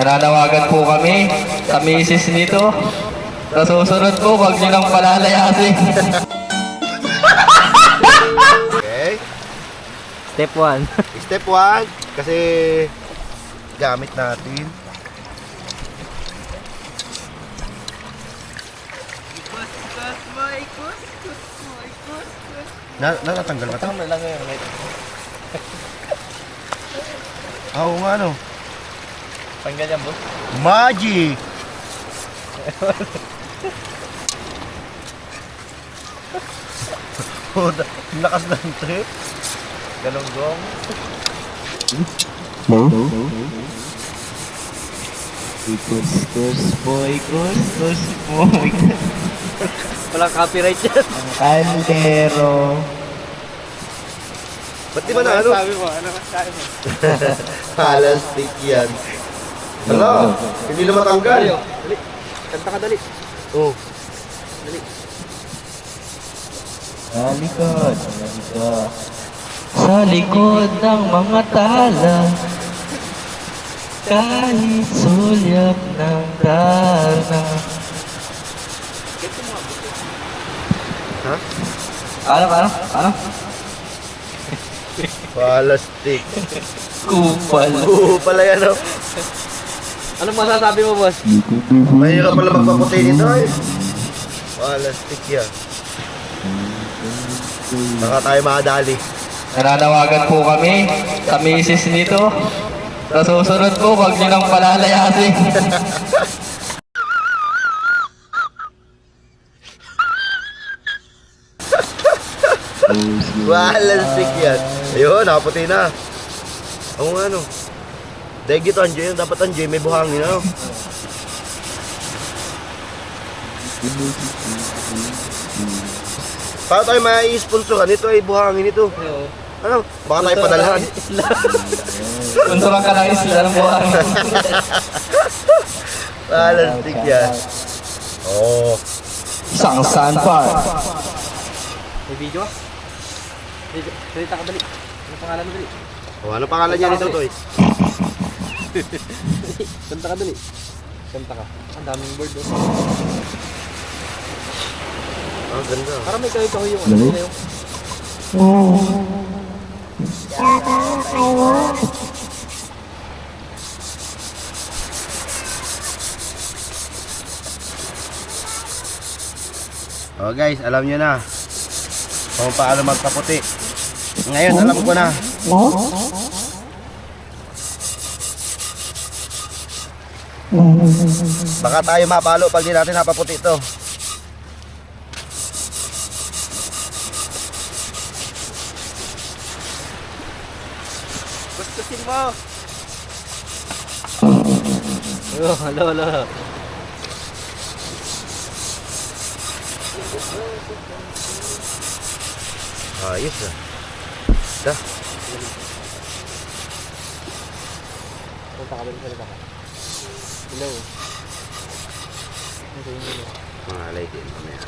Nananawagan po kami sa misis nito. Sa susunod po, huwag niyo nang palalayasin. Okay? Step 1. Step 1, kasi gamit natin. Na natatanggal ba ito? Tama lang ngayon. Ah, Oo nga no. Tanggal yan, boss. Magic! oh, da- lakas ng trip. Galonggong. Kuskus boy, kuskus boy. Walang copyright yan. Kaldero. Ba't di ba na ano? Sabi mo, ano sabi mo? Plastic yan. Hala, hindi na matanggal. Dali. Kanta ka dali. Oh, Sa likod, sa likod. Sa likod ng mga tala. Kahit sulyap ng dana. Ha? Ano, ano, ano? plastic. Kupal. Oo, pala yan oh. Anong masasabi mo, boss? Mahirap pala magpaputi nito eh. Plastic yan. Baka tayo makadali. Nananawagan po kami sa misis nito. Sa susunod po, huwag niyo nang palalayasin. Plastic yan. Ayun, nakaputi na. Oo nga no. Dahil ito, Anjay, dapat Anjay, may buhangin ano. Paano tayo mai-sponsoran? Ito ay buhangin ito. Ano? Baka tayo padalhan. Kunturan ka ng isla ng buhay. Plastic yan. Oo. Isang sandbar. May video ah? Video. Salita ka dali. Ano pangalan mo dali? Oh, ano pangalan niya nito, Toys? Kanta ka dali. Kanta ka. Ang daming bird oh. Ah, ganda. Parang may kahoy-kahoy yung ano nila yung... Oh guys, alam niyo na kung paano magpaputi. Ngayon, alam ko na. Baka tayo mapalo pag di natin napaputi ito. Gustusin mo! Oh, halo, halo. Ayos na. Da. Kanta ka dali, salita ka. Hello. Ano yung hello? Malay din mamaya.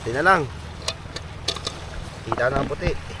Puti na lang. Kita na ang puti.